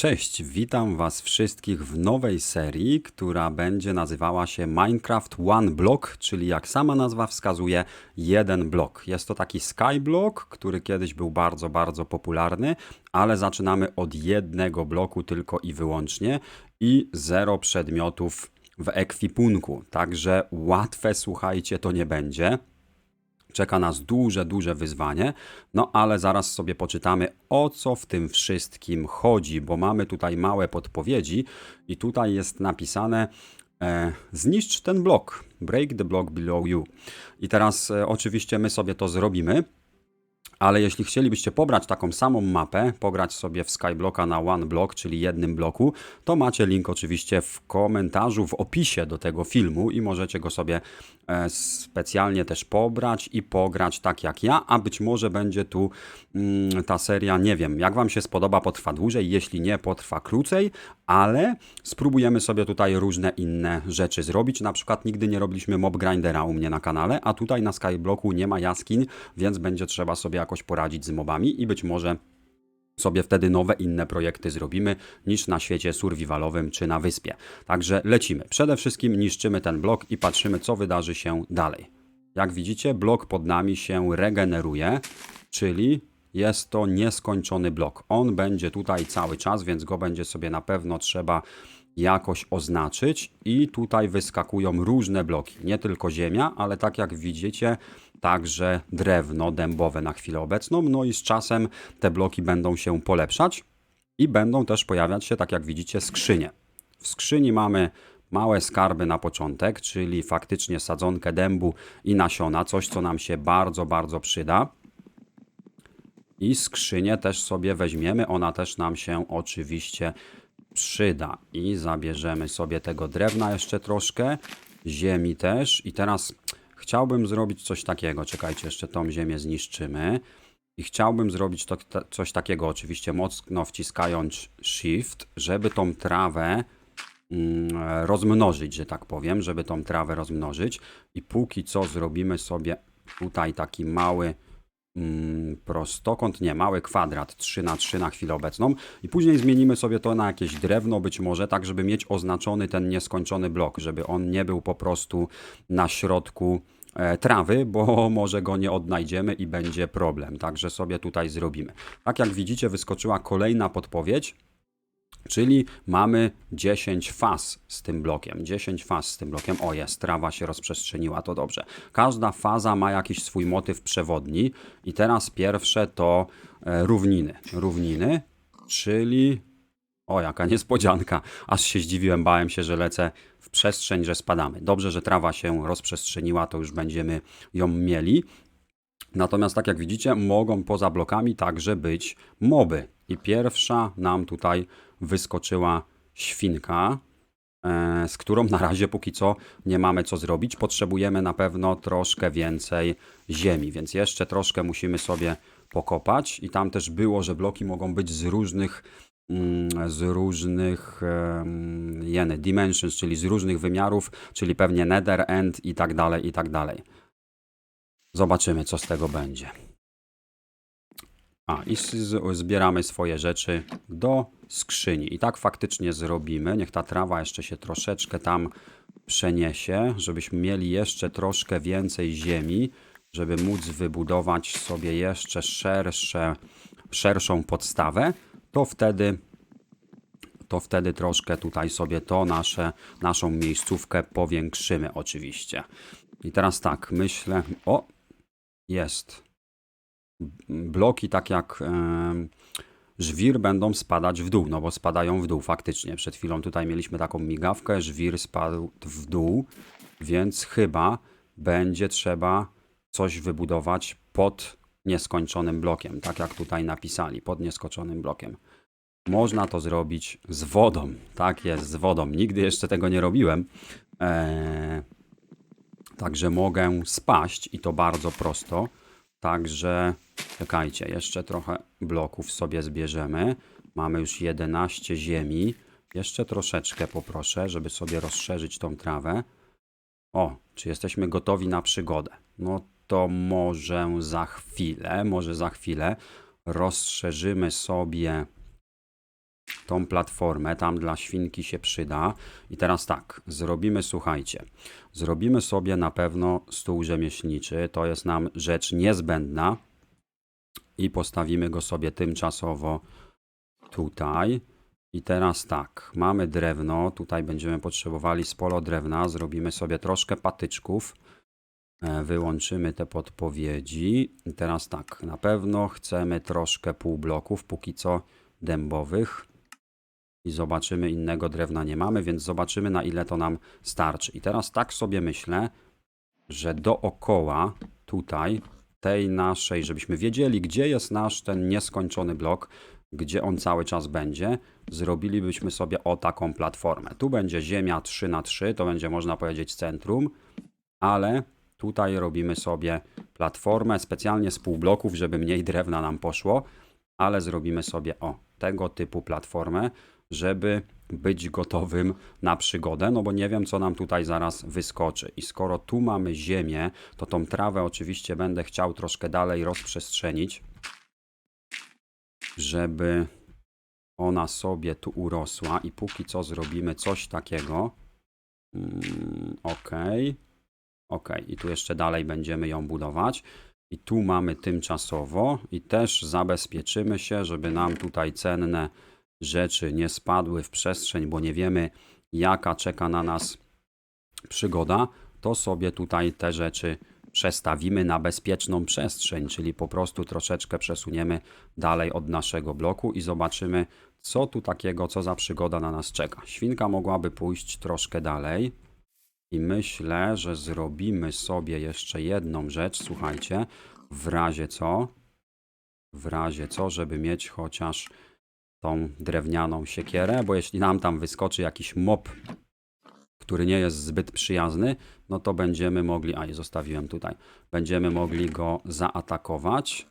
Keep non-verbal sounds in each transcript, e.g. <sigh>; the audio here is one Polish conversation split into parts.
Cześć, witam Was wszystkich w nowej serii, która będzie nazywała się Minecraft One Block, czyli jak sama nazwa wskazuje, jeden blok. Jest to taki skyblock, który kiedyś był bardzo, bardzo popularny, ale zaczynamy od jednego bloku tylko i wyłącznie i zero przedmiotów w ekwipunku. Także łatwe, słuchajcie, to nie będzie. Czeka nas duże, duże wyzwanie, no ale zaraz sobie poczytamy o co w tym wszystkim chodzi, bo mamy tutaj małe podpowiedzi i tutaj jest napisane e, zniszcz ten blok, break the block below you. I teraz e, oczywiście my sobie to zrobimy. Ale jeśli chcielibyście pobrać taką samą mapę, pograć sobie w Skyblocka na one block, czyli jednym bloku, to macie link oczywiście w komentarzu, w opisie do tego filmu i możecie go sobie e, specjalnie też pobrać i pograć tak jak ja, a być może będzie tu mm, ta seria, nie wiem, jak Wam się spodoba, potrwa dłużej, jeśli nie, potrwa krócej, ale spróbujemy sobie tutaj różne inne rzeczy zrobić. Na przykład nigdy nie robiliśmy mob grindera u mnie na kanale, a tutaj na Skyblocku nie ma jaskiń, więc będzie trzeba sobie poradzić z mobami i być może sobie wtedy nowe inne projekty zrobimy niż na świecie survivalowym czy na wyspie. Także lecimy. Przede wszystkim niszczymy ten blok i patrzymy co wydarzy się dalej. Jak widzicie blok pod nami się regeneruje, czyli jest to nieskończony blok. On będzie tutaj cały czas, więc go będzie sobie na pewno trzeba jakoś oznaczyć i tutaj wyskakują różne bloki, nie tylko ziemia, ale tak jak widzicie, także drewno dębowe na chwilę obecną, no i z czasem te bloki będą się polepszać i będą też pojawiać się, tak jak widzicie, skrzynie. W skrzyni mamy małe skarby na początek, czyli faktycznie sadzonkę dębu i nasiona, coś co nam się bardzo, bardzo przyda. I skrzynię też sobie weźmiemy, ona też nam się oczywiście przyda. I zabierzemy sobie tego drewna jeszcze troszkę, ziemi też. I teraz chciałbym zrobić coś takiego. Czekajcie, jeszcze tą ziemię zniszczymy. I chciałbym zrobić to, coś takiego, oczywiście mocno wciskając Shift, żeby tą trawę mm, rozmnożyć, że tak powiem, żeby tą trawę rozmnożyć. I póki co zrobimy sobie tutaj taki mały mm, prostokąt, nie, mały kwadrat 3 na 3 na chwilę obecną i później zmienimy sobie to na jakieś drewno być może, tak żeby mieć oznaczony ten nieskończony blok, żeby on nie był po prostu na środku trawy, bo <laughs> może go nie odnajdziemy i będzie problem. Także sobie tutaj zrobimy. Tak jak widzicie, wyskoczyła kolejna podpowiedź. Czyli mamy 10 faz z tym blokiem. 10 faz z tym blokiem. O jest, trawa się rozprzestrzeniła, to dobrze. Każda faza ma jakiś swój motyw przewodni. I teraz pierwsze to e, równiny. Równiny, czyli... O, jaka niespodzianka. Aż się zdziwiłem, bałem się, że lecę w przestrzeń, że spadamy. Dobrze, że trawa się rozprzestrzeniła, to już będziemy ją mieli. Natomiast tak jak widzicie, mogą poza blokami także być moby. I pierwsza nam tutaj wyskoczyła świnka, e, z którą na razie póki co nie mamy co zrobić. Potrzebujemy na pewno troszkę więcej ziemi, więc jeszcze troszkę musimy sobie pokopać. I tam też było, że bloki mogą być z różnych z różnych jeny, dimensions, czyli z różnych wymiarów, czyli pewnie nether, end i tak dalej, i tak dalej. Zobaczymy, co z tego będzie. A, i zbieramy swoje rzeczy do skrzyni. I tak faktycznie zrobimy. Niech ta trawa jeszcze się troszeczkę tam przeniesie, żebyśmy mieli jeszcze troszkę więcej ziemi, żeby móc wybudować sobie jeszcze szersze, szerszą podstawę. To wtedy to wtedy troszkę tutaj sobie to nasze, naszą miejscówkę powiększymy oczywiście. I teraz tak, myślę, o, jest bloki, tak jak żwir, będą spadać w dół, no bo spadają w dół faktycznie. Przed chwilą tutaj mieliśmy taką migawkę, żwir spadł w dół, więc chyba będzie trzeba coś wybudować pod nieskończonym blokiem, tak jak tutaj napisali, pod nieskończonym blokiem. Można to zrobić z wodą. Tak jest, z wodą. Nigdy jeszcze tego nie robiłem. Eee, także mogę spaść i to bardzo prosto. Także czekajcie, jeszcze trochę bloków sobie zbierzemy. Mamy już 11 ziemi. Jeszcze troszeczkę poproszę, żeby sobie rozszerzyć tą trawę. O, czy jesteśmy gotowi na przygodę? No to może za chwilę, może za chwilę rozszerzymy sobie tą platformę, tam dla świnki się przyda. I teraz tak, zrobimy, słuchajcie, zrobimy sobie na pewno stół rzemieślniczy, to jest nam rzecz niezbędna i postawimy go sobie tymczasowo tutaj. I teraz tak, mamy drewno, tutaj będziemy potrzebowali sporo drewna, zrobimy sobie troszkę patyczków, e, wyłączymy te podpowiedzi. I teraz tak, na pewno chcemy troszkę półbloków, póki co dębowych. I zobaczymy, innego drewna nie mamy, więc zobaczymy na ile to nam starczy. I teraz tak sobie myślę, że dookoła tutaj tej naszej, żebyśmy wiedzieli, gdzie jest nasz ten nieskończony blok, gdzie on cały czas będzie, zrobilibyśmy sobie o taką platformę. Tu będzie ziemia 3 na 3 to będzie można powiedzieć centrum, ale tutaj robimy sobie platformę specjalnie z półbloków, żeby mniej drewna nam poszło, ale zrobimy sobie o tego typu platformę, żeby być gotowym na przygodę, no bo nie wiem, co nam tutaj zaraz wyskoczy. I skoro tu mamy ziemię, to tą trawę oczywiście będę chciał troszkę dalej rozprzestrzenić, żeby ona sobie tu urosła i póki co zrobimy coś takiego. Mm, ok. Ok, i tu jeszcze dalej będziemy ją budować. I tu mamy tymczasowo i też zabezpieczymy się, żeby nam tutaj cenne rzeczy nie spadły w przestrzeń, bo nie wiemy jaka czeka na nas przygoda, to sobie tutaj te rzeczy przestawimy na bezpieczną przestrzeń, czyli po prostu troszeczkę przesuniemy dalej od naszego bloku i zobaczymy, co tu takiego, co za przygoda na nas czeka. Świnka mogłaby pójść troszkę dalej i myślę, że zrobimy sobie jeszcze jedną rzecz, słuchajcie, w razie co, w razie co, żeby mieć chociaż tą drewnianą siekierę, bo jeśli nam tam wyskoczy jakiś mob, który nie jest zbyt przyjazny, no to będziemy mogli, a je zostawiłem tutaj, będziemy mogli go zaatakować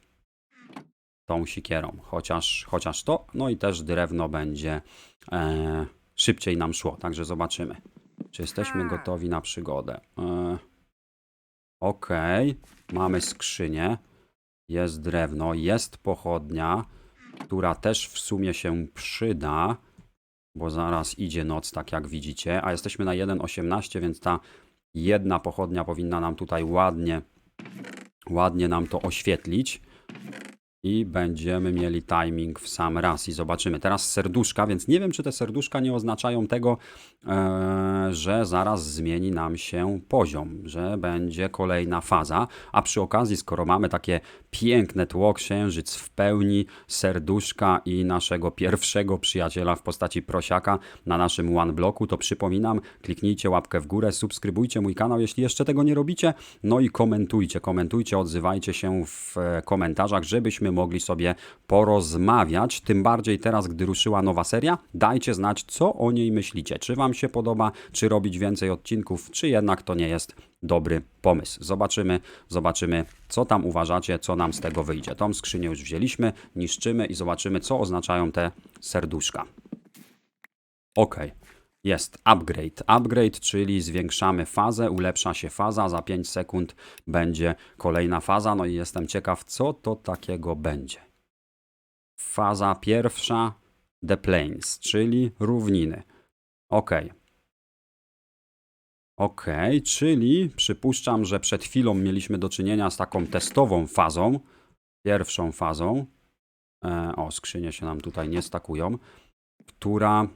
tą sikierą, chociaż, chociaż to, no i też drewno będzie e, szybciej nam szło, także zobaczymy, czy jesteśmy gotowi na przygodę. E, ok, mamy skrzynię, jest drewno, jest pochodnia, która też w sumie się przyda, bo zaraz idzie noc, tak jak widzicie, a jesteśmy na 1.18, więc ta jedna pochodnia powinna nam tutaj ładnie, ładnie nam to oświetlić. I będziemy mieli timing w sam raz i zobaczymy. Teraz serduszka, więc nie wiem, czy te serduszka nie oznaczają tego, e, że zaraz zmieni nam się poziom, że będzie kolejna faza. A przy okazji, skoro mamy takie piękne tło, księżyc w pełni, serduszka i naszego pierwszego przyjaciela w postaci prosiaka na naszym one bloku, to przypominam, kliknijcie łapkę w górę, subskrybujcie mój kanał, jeśli jeszcze tego nie robicie, no i komentujcie, komentujcie, odzywajcie się w e, komentarzach, żebyśmy mogli sobie porozmawiać, tym bardziej teraz, gdy ruszyła nowa seria, dajcie znać, co o niej myślicie, czy wam się podoba, czy robić więcej odcinków, czy jednak to nie jest dobry pomysł. Zobaczymy, zobaczymy, co tam uważacie, co nam z tego wyjdzie. Tą skrzynię już wzięliśmy, niszczymy i zobaczymy, co oznaczają te serduszka. Ok, jest upgrade. Upgrade, czyli zwiększamy fazę, ulepsza się faza, za 5 sekund będzie kolejna faza. No i jestem ciekaw, co to takiego będzie. Faza pierwsza, The Plains, czyli równiny. Ok. Ok, czyli przypuszczam, że przed chwilą mieliśmy do czynienia z taką testową fazą, pierwszą fazą. E, o, skrzynie się nam tutaj nie stakują, która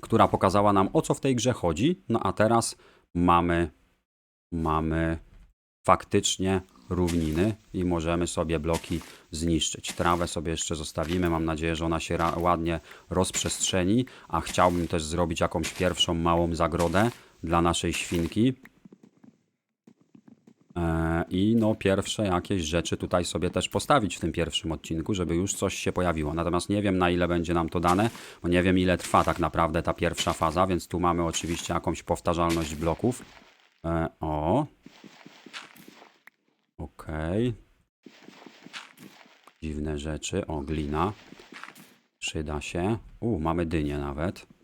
która pokazała nam o co w tej grze chodzi. No a teraz mamy, mamy faktycznie równiny i możemy sobie bloki zniszczyć. Trawę sobie jeszcze zostawimy. Mam nadzieję, że ona się ładnie rozprzestrzeni, a chciałbym też zrobić jakąś pierwszą małą zagrodę dla naszej świnki. E, I no pierwsze jakieś rzeczy tutaj sobie też postawić w tym pierwszym odcinku, żeby już coś się pojawiło. Natomiast nie wiem na ile będzie nam to dane, bo nie wiem ile trwa tak naprawdę ta pierwsza faza, więc tu mamy oczywiście jakąś powtarzalność bloków. E, o. Okej. Okay. Dziwne rzeczy. O, glina. Przyda się. U, mamy dynię nawet.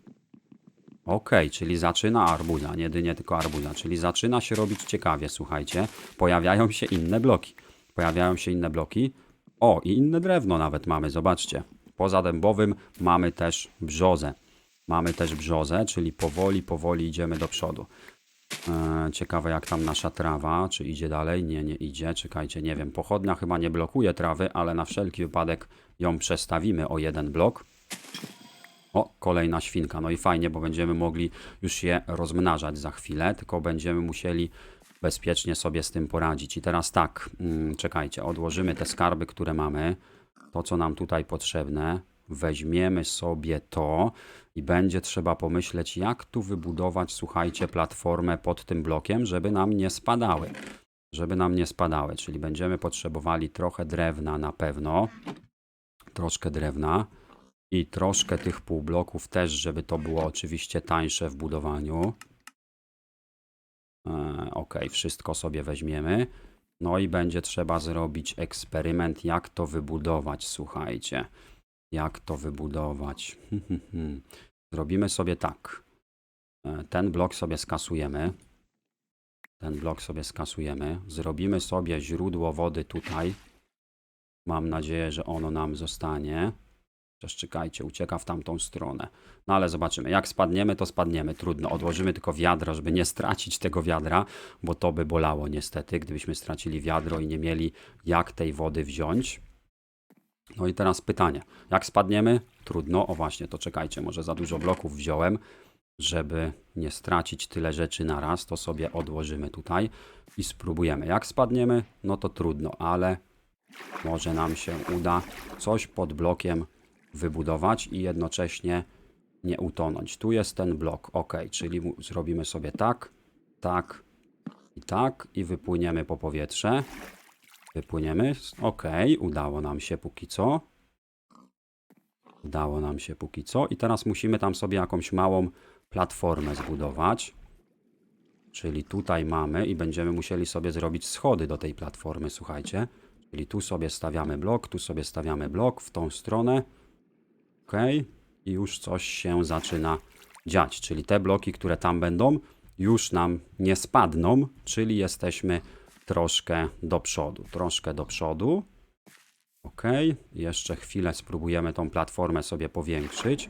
Ok, czyli zaczyna arbuza, nie dynie, tylko arbuza, czyli zaczyna się robić ciekawie, słuchajcie. Pojawiają się inne bloki. Pojawiają się inne bloki. O, i inne drewno nawet mamy, zobaczcie. Poza dębowym mamy też brzozę. Mamy też brzozę, czyli powoli, powoli idziemy do przodu. E, Ciekawe jak tam nasza trawa, czy idzie dalej? Nie, nie idzie. Czekajcie, nie wiem. Pochodnia chyba nie blokuje trawy, ale na wszelki wypadek ją przestawimy o jeden blok. O, kolejna świnka. No i fajnie, bo będziemy mogli już je rozmnażać za chwilę, tylko będziemy musieli bezpiecznie sobie z tym poradzić. I teraz tak, mm, czekajcie, odłożymy te skarby, które mamy. To, co nam tutaj potrzebne. Weźmiemy sobie to i będzie trzeba pomyśleć, jak tu wybudować, słuchajcie, platformę pod tym blokiem, żeby nam nie spadały. Żeby nam nie spadały, czyli będziemy potrzebowali trochę drewna na pewno. Troszkę drewna i troszkę tych półbloków też, żeby to było oczywiście tańsze w budowaniu. E, ok, wszystko sobie weźmiemy. No i będzie trzeba zrobić eksperyment, jak to wybudować, słuchajcie. Jak to wybudować? <laughs> Zrobimy sobie tak. E, Ten blok sobie skasujemy. Ten blok sobie skasujemy. Zrobimy sobie źródło wody tutaj. Mam nadzieję, że ono nam zostanie. Czekajcie, ucieka w tamtą stronę. No ale zobaczymy. Jak spadniemy, to spadniemy. Trudno. Odłożymy tylko wiadro, żeby nie stracić tego wiadra, bo to by bolało niestety, gdybyśmy stracili wiadro i nie mieli jak tej wody wziąć. No i teraz pytanie. Jak spadniemy? Trudno. O właśnie, to czekajcie, może za dużo bloków wziąłem, żeby nie stracić tyle rzeczy na raz. To sobie odłożymy tutaj i spróbujemy. Jak spadniemy? No to trudno, ale może nam się uda coś pod blokiem wybudować i jednocześnie nie utonąć. Tu jest ten blok, ok, czyli zrobimy sobie tak, tak i tak i wypłyniemy po powietrze. Wypłyniemy, ok, udało nam się póki co. Udało nam się póki co i teraz musimy tam sobie jakąś małą platformę zbudować. Czyli tutaj mamy i będziemy musieli sobie zrobić schody do tej platformy, słuchajcie. Czyli tu sobie stawiamy blok, tu sobie stawiamy blok w tą stronę. I już coś się zaczyna dziać. Czyli te bloki, które tam będą, już nam nie spadną, czyli jesteśmy troszkę do przodu. Troszkę do przodu. Ok. Jeszcze chwilę spróbujemy tą platformę sobie powiększyć.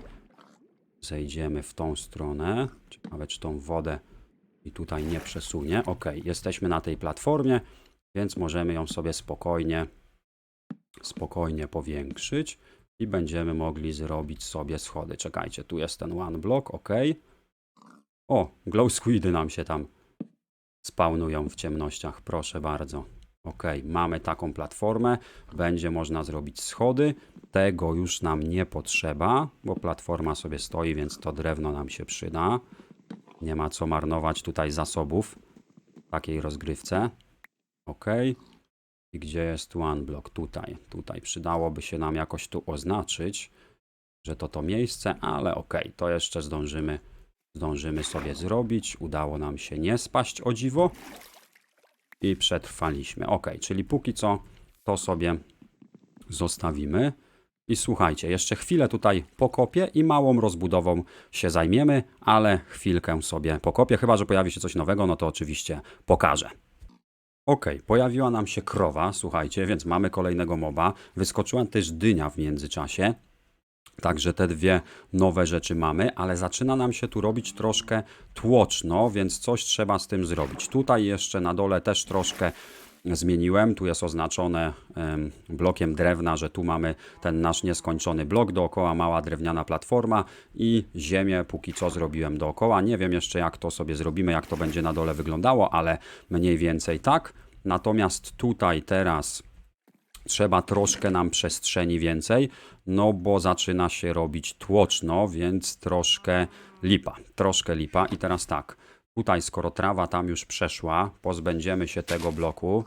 Zejdziemy w tą stronę. Ciekawe, czy tą wodę i tutaj nie przesunie. Ok, jesteśmy na tej platformie, więc możemy ją sobie spokojnie, spokojnie powiększyć i będziemy mogli zrobić sobie schody. Czekajcie, tu jest ten one block, ok. O, glow squidy nam się tam spawnują w ciemnościach, proszę bardzo. Ok, mamy taką platformę, będzie można zrobić schody. Tego już nam nie potrzeba, bo platforma sobie stoi, więc to drewno nam się przyda. Nie ma co marnować tutaj zasobów w takiej rozgrywce. Ok. I gdzie jest one block? Tutaj. Tutaj przydałoby się nam jakoś tu oznaczyć, że to to miejsce, ale ok, to jeszcze zdążymy, zdążymy sobie zrobić. Udało nam się nie spaść o dziwo i przetrwaliśmy. Ok, czyli póki co to sobie zostawimy. I słuchajcie, jeszcze chwilę tutaj pokopię i małą rozbudową się zajmiemy, ale chwilkę sobie pokopię, chyba że pojawi się coś nowego, no to oczywiście pokażę. Ok, pojawiła nam się krowa, słuchajcie, więc mamy kolejnego moba. Wyskoczyła też dynia w międzyczasie. Także te dwie nowe rzeczy mamy, ale zaczyna nam się tu robić troszkę tłoczno, więc coś trzeba z tym zrobić. Tutaj jeszcze na dole też troszkę zmieniłem. Tu jest oznaczone em, blokiem drewna, że tu mamy ten nasz nieskończony blok dookoła, mała drewniana platforma i ziemię póki co zrobiłem dookoła. Nie wiem jeszcze jak to sobie zrobimy, jak to będzie na dole wyglądało, ale mniej więcej tak. Natomiast tutaj teraz trzeba troszkę nam przestrzeni więcej, no bo zaczyna się robić tłoczno, więc troszkę lipa, troszkę lipa. I teraz tak, tutaj skoro trawa tam już przeszła, pozbędziemy się tego bloku,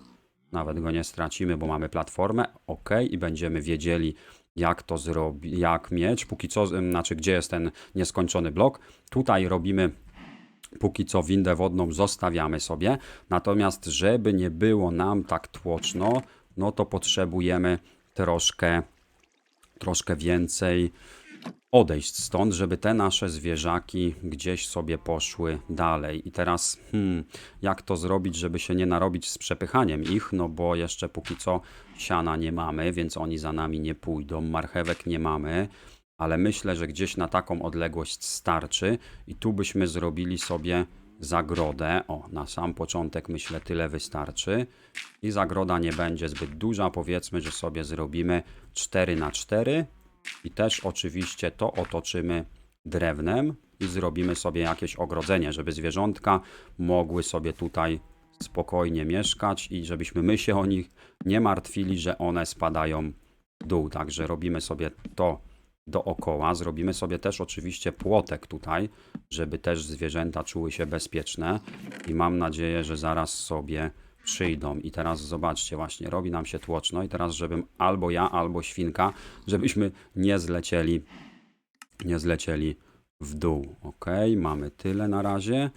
nawet go nie stracimy, bo mamy platformę, ok, i będziemy wiedzieli jak to zrobić, jak mieć, póki co, znaczy gdzie jest ten nieskończony blok. Tutaj robimy Póki co windę wodną zostawiamy sobie, natomiast żeby nie było nam tak tłoczno, no to potrzebujemy troszkę, troszkę więcej odejść stąd, żeby te nasze zwierzaki gdzieś sobie poszły dalej. I teraz, hmm, jak to zrobić, żeby się nie narobić z przepychaniem ich, no bo jeszcze póki co siana nie mamy, więc oni za nami nie pójdą, marchewek nie mamy, ale myślę, że gdzieś na taką odległość starczy i tu byśmy zrobili sobie zagrodę. O, na sam początek myślę tyle wystarczy. I zagroda nie będzie zbyt duża, powiedzmy, że sobie zrobimy 4 na 4 i też oczywiście to otoczymy drewnem i zrobimy sobie jakieś ogrodzenie, żeby zwierzątka mogły sobie tutaj spokojnie mieszkać i żebyśmy my się o nich nie martwili, że one spadają w dół. Także robimy sobie to dookoła. Zrobimy sobie też oczywiście płotek tutaj, żeby też zwierzęta czuły się bezpieczne i mam nadzieję, że zaraz sobie przyjdą. I teraz zobaczcie, właśnie robi nam się tłoczno i teraz, żebym albo ja, albo świnka, żebyśmy nie zlecieli, nie zlecieli w dół. Ok, mamy tyle na razie.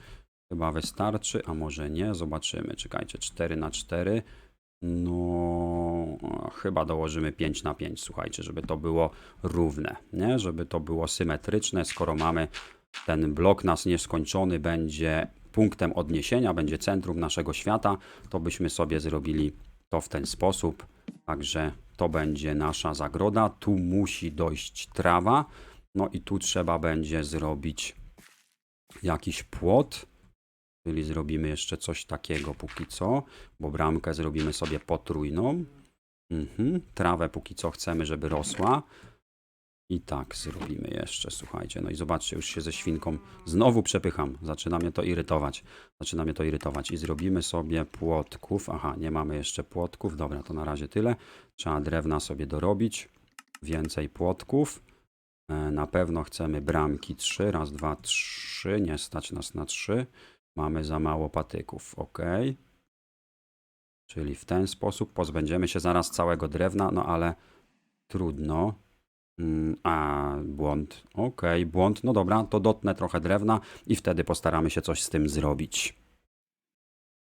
Chyba wystarczy, a może nie, zobaczymy. Czekajcie, 4 na 4. No, chyba dołożymy 5 na 5, słuchajcie, żeby to było równe, nie? Żeby to było symetryczne, skoro mamy ten blok nas nieskończony będzie punktem odniesienia, będzie centrum naszego świata, to byśmy sobie zrobili to w ten sposób. Także to będzie nasza zagroda. Tu musi dojść trawa. No i tu trzeba będzie zrobić jakiś płot. Czyli zrobimy jeszcze coś takiego póki co, bo bramkę zrobimy sobie potrójną. Mhm. Trawę póki co chcemy, żeby rosła. I tak zrobimy jeszcze, słuchajcie. No i zobaczcie, już się ze świnką znowu przepycham. Zaczyna mnie to irytować. Zaczyna mnie to irytować. I zrobimy sobie płotków. Aha, nie mamy jeszcze płotków. Dobra, to na razie tyle. Trzeba drewna sobie dorobić. Więcej płotków. E, Na pewno chcemy bramki 3. Raz, dwa, trzy. Nie stać nas na 3. Mamy za mało patyków. Ok. Czyli w ten sposób pozbędziemy się zaraz całego drewna, no ale trudno. Mm, A, błąd. Okej, błąd. No dobra, to dotnę trochę drewna i wtedy postaramy się coś z tym zrobić.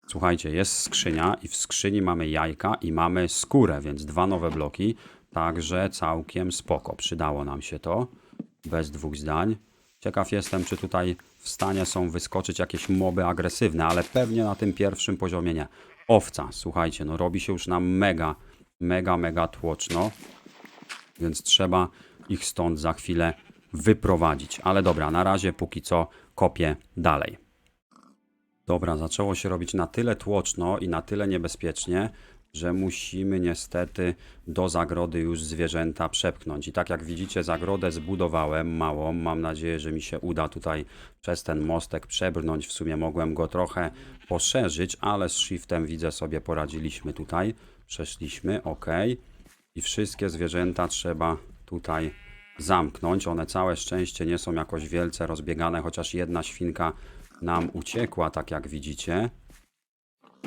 Słuchajcie, jest skrzynia i w skrzyni mamy jajka i mamy skórę, więc dwa nowe bloki. Także całkiem spoko. Przydało nam się to. Bez dwóch zdań. Ciekaw jestem, czy tutaj w stanie są wyskoczyć jakieś moby agresywne, ale pewnie na tym pierwszym poziomie nie. Owca, słuchajcie, no robi się już nam mega, mega, mega tłoczno więc trzeba ich stąd za chwilę wyprowadzić. Ale dobra, na razie póki co kopię dalej. Dobra, zaczęło się robić na tyle tłoczno i na tyle niebezpiecznie, że musimy niestety do zagrody już zwierzęta przepchnąć. I tak jak widzicie, zagrodę zbudowałem małą. Mam nadzieję, że mi się uda tutaj przez ten mostek przebrnąć. W sumie mogłem go trochę poszerzyć, ale z shiftem widzę sobie poradziliśmy tutaj. Przeszliśmy, ok. I wszystkie zwierzęta trzeba tutaj zamknąć. One całe szczęście nie są jakoś wielce rozbiegane, chociaż jedna świnka nam uciekła, tak jak widzicie.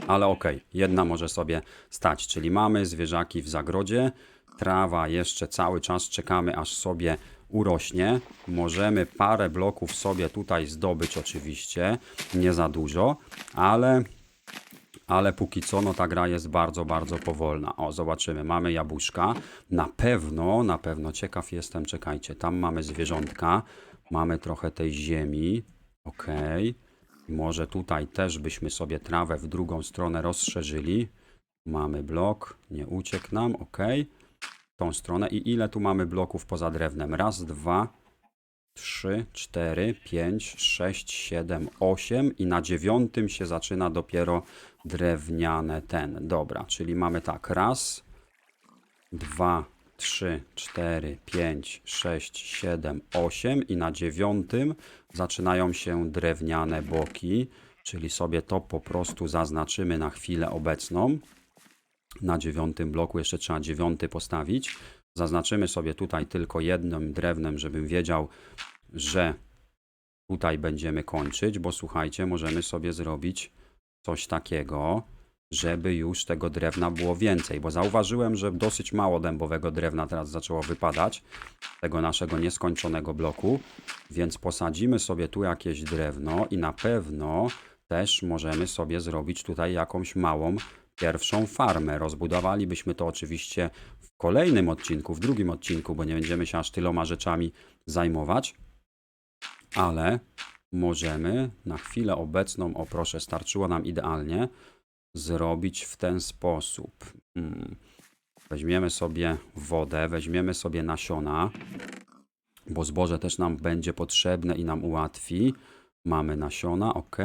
Ale okej, jedna może sobie stać, czyli mamy zwierzaki w zagrodzie. Trawa jeszcze cały czas czekamy, aż sobie urośnie. Możemy parę bloków sobie tutaj zdobyć, oczywiście, nie za dużo, ale ale póki co no ta gra jest bardzo, bardzo powolna. O, zobaczymy, mamy jabłuszka. Na pewno, na pewno ciekaw jestem, czekajcie, tam mamy zwierzątka, mamy trochę tej ziemi, okej. Może tutaj też byśmy sobie trawę w drugą stronę rozszerzyli. Mamy blok, nie uciekł nam. W tą stronę i ile tu mamy bloków poza drewnem? Raz, dwa, 3, 4, 5, 6, 7, 8 i na dziewiątym się zaczyna dopiero drewniane ten. Dobra, czyli mamy tak, raz, dwa, trzy, cztery, pięć, sześć, siedem, osiem i na dziewiątym zaczynają się drewniane boki, czyli sobie to po prostu zaznaczymy na chwilę obecną. Na dziewiątym bloku jeszcze trzeba dziewiąty postawić. Zaznaczymy sobie tutaj tylko jednym drewnem, żebym wiedział, że tutaj będziemy kończyć, bo słuchajcie, możemy sobie zrobić coś takiego, żeby już tego drewna było więcej, bo zauważyłem, że dosyć mało dębowego drewna teraz zaczęło wypadać, tego naszego nieskończonego bloku, więc posadzimy sobie tu jakieś drewno i na pewno też możemy sobie zrobić tutaj jakąś małą pierwszą farmę. Rozbudowalibyśmy to oczywiście kolejnym odcinku, w drugim odcinku, bo nie będziemy się aż tyloma rzeczami zajmować, ale możemy na chwilę obecną, o proszę, starczyło nam idealnie, zrobić w ten sposób. Hmm. Weźmiemy sobie wodę, weźmiemy sobie nasiona, bo zboże też nam będzie potrzebne i nam ułatwi. Mamy nasiona, ok.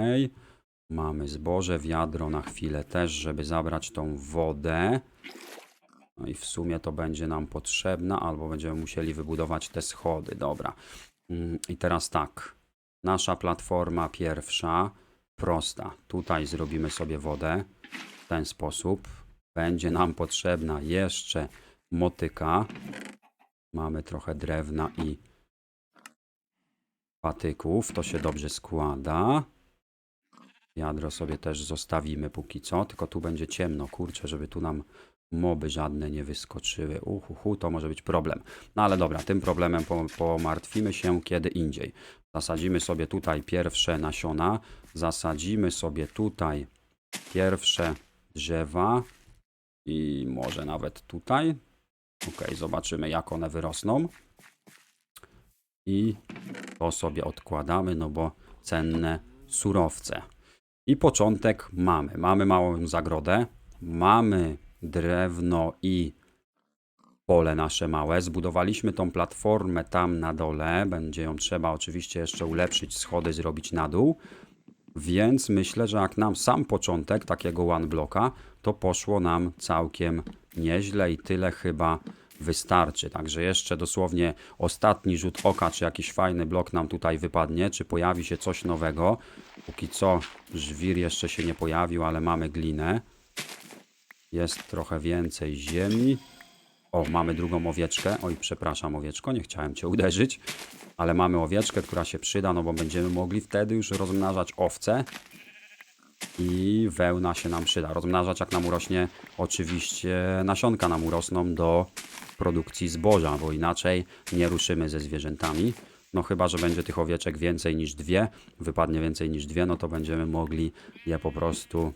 Mamy zboże, wiadro na chwilę też, żeby zabrać tą wodę. No i w sumie to będzie nam potrzebna, albo będziemy musieli wybudować te schody. Dobra. Mm, I teraz tak. Nasza platforma pierwsza, prosta. Tutaj zrobimy sobie wodę w ten sposób. Będzie nam potrzebna jeszcze motyka. Mamy trochę drewna i patyków. To się dobrze składa. Wiadro sobie też zostawimy póki co, tylko tu będzie ciemno, kurczę, żeby tu nam moby żadne nie wyskoczyły. Uhuhu, to może być problem. No ale dobra, tym problemem po- pomartwimy się kiedy indziej. Zasadzimy sobie tutaj pierwsze nasiona, zasadzimy sobie tutaj pierwsze drzewa i może nawet tutaj. Ok, zobaczymy jak one wyrosną. I to sobie odkładamy, no bo cenne surowce. I początek mamy. Mamy małą zagrodę, mamy drewno i pole nasze małe. Zbudowaliśmy tą platformę tam na dole. Będzie ją trzeba oczywiście jeszcze ulepszyć, schody zrobić na dół. Więc myślę, że jak nam sam początek takiego one bloka, to poszło nam całkiem nieźle i tyle chyba wystarczy. Także jeszcze dosłownie ostatni rzut oka, czy jakiś fajny blok nam tutaj wypadnie, czy pojawi się coś nowego. Póki co żwir jeszcze się nie pojawił, ale mamy glinę. Jest trochę więcej ziemi. O, mamy drugą owieczkę. Oj, przepraszam, owieczko, nie chciałem cię uderzyć. Ale mamy owieczkę, która się przyda, no bo będziemy mogli wtedy już rozmnażać owce. I wełna się nam przyda. Rozmnażać jak nam urośnie, oczywiście nasionka nam urosną do produkcji zboża, bo inaczej nie ruszymy ze zwierzętami. No chyba, że będzie tych owieczek więcej niż dwie, wypadnie więcej niż dwie, no to będziemy mogli je po prostu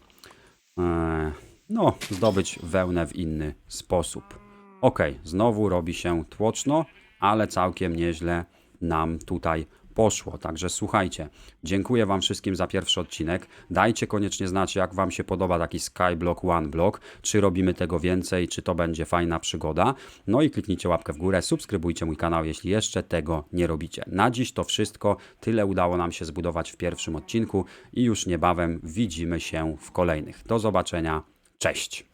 e, no, zdobyć wełnę w inny sposób. Ok, znowu robi się tłoczno, ale całkiem nieźle nam tutaj poszło. Także słuchajcie, dziękuję Wam wszystkim za pierwszy odcinek. Dajcie koniecznie znać, jak Wam się podoba taki Skyblock One Block. Czy robimy tego więcej, czy to będzie fajna przygoda. No i kliknijcie łapkę w górę, subskrybujcie mój kanał, jeśli jeszcze tego nie robicie. Na dziś to wszystko. Tyle udało nam się zbudować w pierwszym odcinku i już niebawem widzimy się w kolejnych. Do zobaczenia. Cześć!